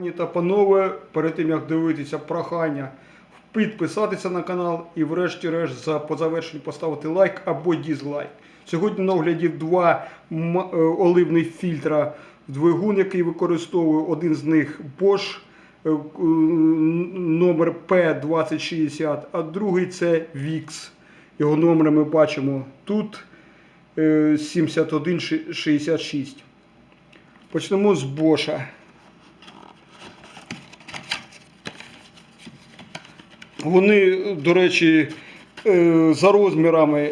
Пані та панове, перед тим як дивитися прохання, підписатися на канал і врешті-решт за по завершенню поставити лайк або дізлайк. Сьогодні на огляді два е, оливних фільтра двигун, який використовую. Один з них Bosch е, номер P2060, а другий це VIX. Його номер ми бачимо тут е, 7166. Почнемо з Боша. Вони, до речі, е, за розмірами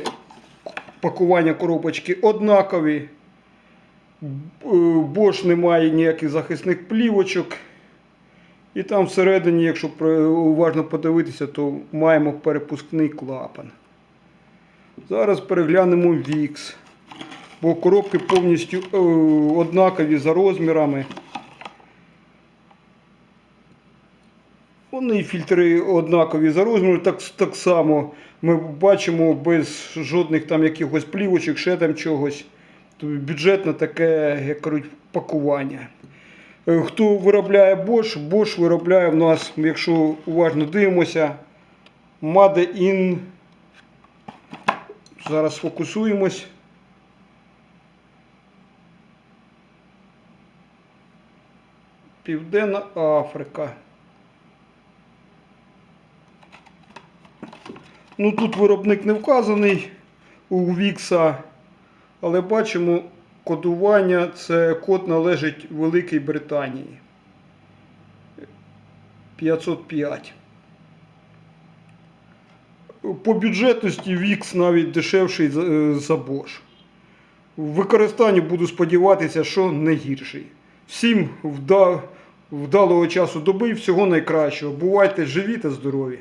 пакування коробочки однакові. Бош не має ніяких захисних плівочок. І там всередині, якщо уважно подивитися, то маємо перепускний клапан. Зараз переглянемо VIX. Бо коробки повністю е, однакові за розмірами. Вони фільтри однакові за розміром, так, так само ми бачимо без жодних там якихось плівочок, ще там чогось. Тобто бюджетне таке, як кажуть, пакування. Е, Хто виробляє Bosch? Bosch виробляє в нас, якщо уважно дивимося, Made in. Зараз сфокусуємось. Південна Африка. Ну тут виробник не вказаний у Вікса, але бачимо кодування це код належить Великій Британії. 505. По бюджетності Вікс навіть дешевший за е, Bosch. В використанні буду сподіватися, що не гірший. Всім вдалого часу доби, і всього найкращого. Бувайте живі та здорові!